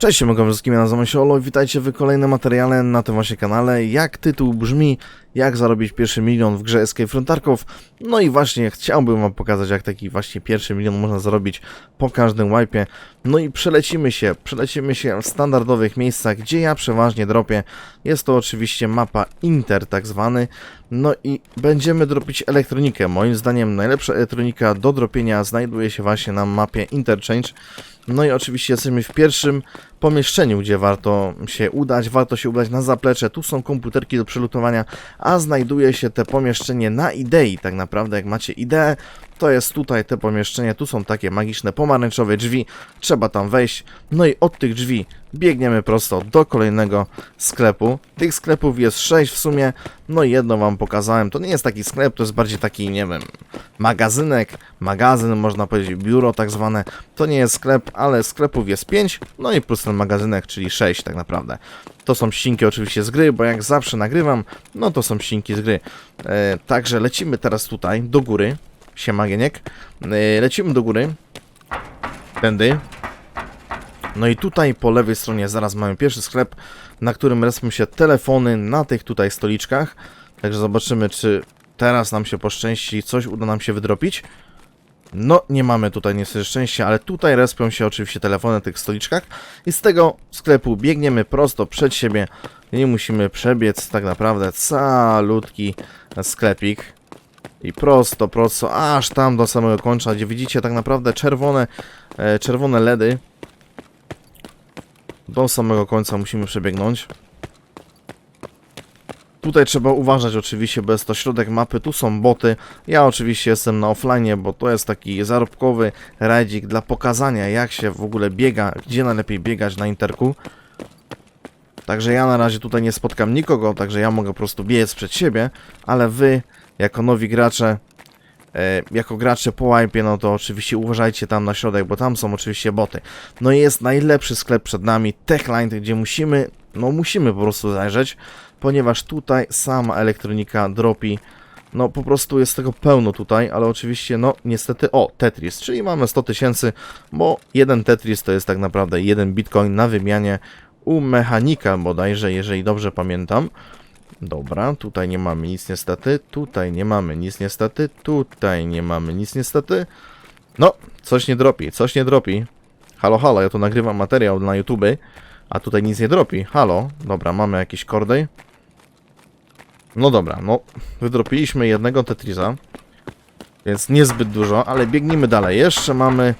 Cześć, mogę wszystkim, ja nazywam się Olo i witajcie w kolejnym materiale na tym właśnie kanale. Jak tytuł brzmi, jak zarobić pierwszy milion w grze Escape from Tarkov. No i właśnie chciałbym wam pokazać, jak taki właśnie pierwszy milion można zarobić po każdym wipe'ie. No i przelecimy się, przelecimy się w standardowych miejscach, gdzie ja przeważnie dropię. Jest to oczywiście mapa Inter tak zwany. No i będziemy dropić elektronikę. Moim zdaniem najlepsza elektronika do dropienia znajduje się właśnie na mapie Interchange. No i oczywiście jesteśmy w pierwszym pomieszczeniu, gdzie warto się udać, warto się udać na zaplecze. Tu są komputerki do przelutowania, a znajduje się te pomieszczenie na idei. Tak naprawdę, jak macie ideę, to jest tutaj te pomieszczenie. Tu są takie magiczne pomarańczowe drzwi. Trzeba tam wejść. No i od tych drzwi biegniemy prosto do kolejnego sklepu. Tych sklepów jest 6 w sumie. No i jedno wam pokazałem. To nie jest taki sklep, to jest bardziej taki, nie wiem, magazynek, magazyn, można powiedzieć, biuro tak zwane. To nie jest sklep, ale sklepów jest 5. No i plus magazynek, czyli 6 tak naprawdę. To są ścinki oczywiście z gry, bo jak zawsze nagrywam, no to są ścinki z gry. E, także lecimy teraz tutaj, do góry. Siema Gieniek. E, lecimy do góry. Tędy. No i tutaj po lewej stronie zaraz mamy pierwszy sklep, na którym respią się telefony na tych tutaj stoliczkach. Także zobaczymy, czy teraz nam się poszczęści, coś uda nam się wydropić. No, nie mamy tutaj niestety szczęścia, ale tutaj respią się oczywiście telefony na tych stoliczkach i z tego sklepu biegniemy prosto przed siebie. Nie musimy przebiec tak naprawdę calutki sklepik. I prosto, prosto, aż tam do samego końca, gdzie widzicie tak naprawdę czerwone, e, czerwone LEDy. Do samego końca musimy przebiegnąć. Tutaj trzeba uważać oczywiście, bo jest to środek mapy, tu są boty. Ja oczywiście jestem na offline, bo to jest taki zarobkowy rajdzik dla pokazania jak się w ogóle biega, gdzie najlepiej biegać na interku. Także ja na razie tutaj nie spotkam nikogo, także ja mogę po prostu biec przed siebie, ale wy jako nowi gracze, e, jako gracze po wipe, no to oczywiście uważajcie tam na środek, bo tam są oczywiście boty. No i jest najlepszy sklep przed nami, Techline, gdzie musimy, no musimy po prostu zajrzeć, ponieważ tutaj sama elektronika dropi, no po prostu jest tego pełno tutaj, ale oczywiście, no niestety, o, Tetris, czyli mamy 100 tysięcy, bo jeden Tetris to jest tak naprawdę jeden bitcoin na wymianie u mechanika bodajże, jeżeli dobrze pamiętam. Dobra, tutaj nie mamy nic niestety, tutaj nie mamy nic niestety, tutaj nie mamy nic niestety. No, coś nie dropi, coś nie dropi. Halo, halo, ja tu nagrywam materiał na YouTube, a tutaj nic nie dropi. Halo, dobra, mamy jakiś kordej. No dobra, no, wydropiliśmy jednego Tetrisa, więc niezbyt dużo, ale biegnijmy dalej. Jeszcze mamy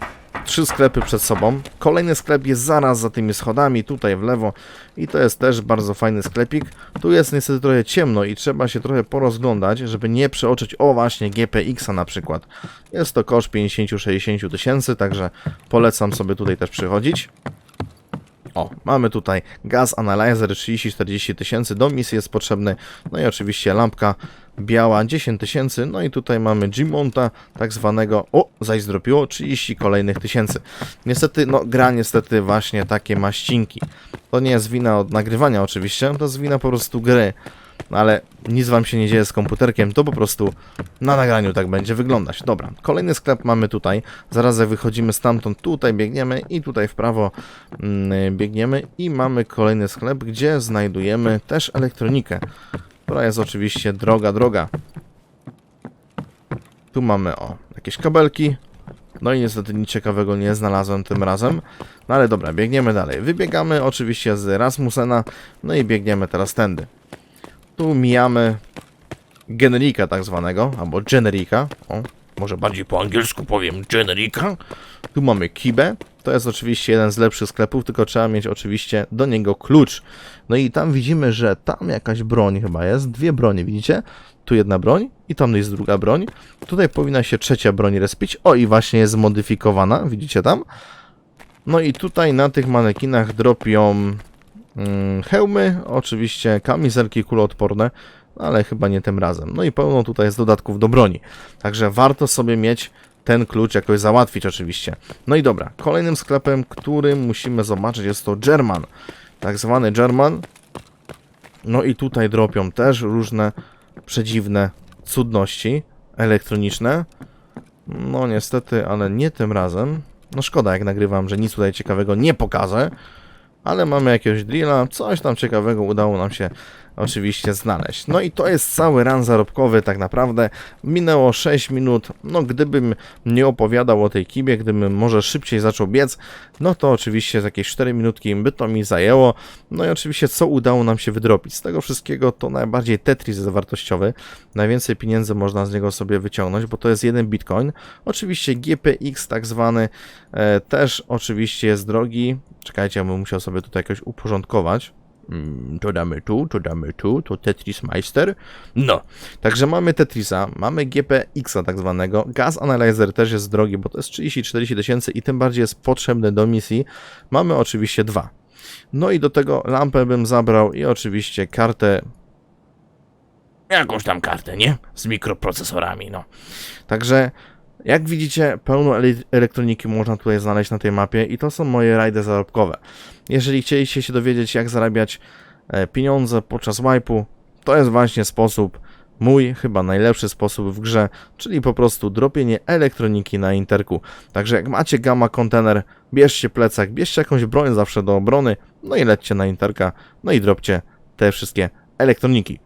trzy sklepy przed sobą. Kolejny sklep jest zaraz za tymi schodami, tutaj w lewo i to jest też bardzo fajny sklepik. Tu jest niestety trochę ciemno i trzeba się trochę porozglądać, żeby nie przeoczyć, o właśnie, GPX-a na przykład. Jest to koszt 50-60 tysięcy, także polecam sobie tutaj też przychodzić. O, mamy tutaj Gas Analyzer 30-40 tysięcy, do misji jest potrzebny, no i oczywiście lampka biała 10 tysięcy, no i tutaj mamy G-Monta, tak zwanego, o, zaś zdropiło 30 kolejnych tysięcy. Niestety, no gra niestety właśnie takie maścinki. To nie jest wina od nagrywania oczywiście, to jest wina po prostu gry. No ale nic wam się nie dzieje z komputerkiem, to po prostu na nagraniu tak będzie wyglądać. Dobra, kolejny sklep mamy tutaj. Zaraz jak wychodzimy stamtąd, tutaj biegniemy i tutaj w prawo mm, biegniemy i mamy kolejny sklep, gdzie znajdujemy też elektronikę, która jest oczywiście droga, droga. Tu mamy, o, jakieś kabelki. No i niestety nic ciekawego nie znalazłem tym razem. No ale dobra, biegniemy dalej. Wybiegamy oczywiście z Rasmusena, no i biegniemy teraz tędy. Tu mijamy generika tak zwanego, albo generika. O, może bardziej po angielsku powiem generika. Tu mamy Kibę. To jest oczywiście jeden z lepszych sklepów, tylko trzeba mieć oczywiście do niego klucz. No i tam widzimy, że tam jakaś broń chyba jest. Dwie bronie, widzicie? Tu jedna broń i tam jest druga broń. Tutaj powinna się trzecia broń respić. O, i właśnie jest zmodyfikowana, widzicie tam? No i tutaj na tych manekinach dropią hełmy, oczywiście kamizelki kuloodporne, ale chyba nie tym razem. No i pełno tutaj jest dodatków do broni. Także warto sobie mieć ten klucz jakoś załatwić oczywiście. No i dobra, kolejnym sklepem, który musimy zobaczyć jest to German. Tak zwany German. No i tutaj dropią też różne przedziwne cudności elektroniczne. No niestety, ale nie tym razem. No szkoda jak nagrywam, że nic tutaj ciekawego nie pokażę. Ale mamy jakiegoś drilla, coś tam ciekawego udało nam się oczywiście znaleźć. No i to jest cały run zarobkowy tak naprawdę. Minęło 6 minut, no gdybym nie opowiadał o tej kibie, gdybym może szybciej zaczął biec, no to oczywiście jakieś 4 minutki by to mi zajęło. No i oczywiście co udało nam się wydrobić? Z tego wszystkiego to najbardziej Tetris jest wartościowy. Najwięcej pieniędzy można z niego sobie wyciągnąć, bo to jest jeden bitcoin. Oczywiście GPX tak zwany e, też oczywiście jest drogi. Czekajcie, ja bym musiał sobie tutaj jakoś uporządkować. Mm, To damy tu, to damy tu, to Tetris Meister. No, także mamy Tetrisa, mamy GPX-a tak zwanego. Gas Analyzer też jest drogi, bo to jest 30-40 tysięcy i tym bardziej jest potrzebny do misji. Mamy oczywiście dwa. No i do tego lampę bym zabrał i oczywiście kartę. Jakąś tam kartę, nie? Z mikroprocesorami, no. Także jak widzicie, pełno ele- elektroniki można tutaj znaleźć na tej mapie i to są moje rajdy zarobkowe. Jeżeli chcieliście się dowiedzieć, jak zarabiać e, pieniądze podczas wipe'u, to jest właśnie sposób, mój chyba najlepszy sposób w grze, czyli po prostu dropienie elektroniki na interku. Także jak macie gamma kontener, bierzcie plecak, bierzcie jakąś broń zawsze do obrony, no i lećcie na interka, no i dropcie te wszystkie elektroniki.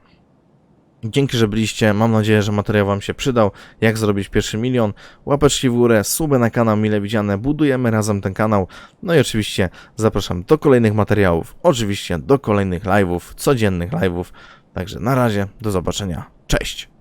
Dzięki, że byliście. Mam nadzieję, że materiał Wam się przydał. Jak zrobić pierwszy milion? Łapeczki w górę, suby na kanał mile widziane. Budujemy razem ten kanał. No i oczywiście zapraszam do kolejnych materiałów. Oczywiście do kolejnych live'ów, codziennych live'ów. Także na razie, do zobaczenia. Cześć!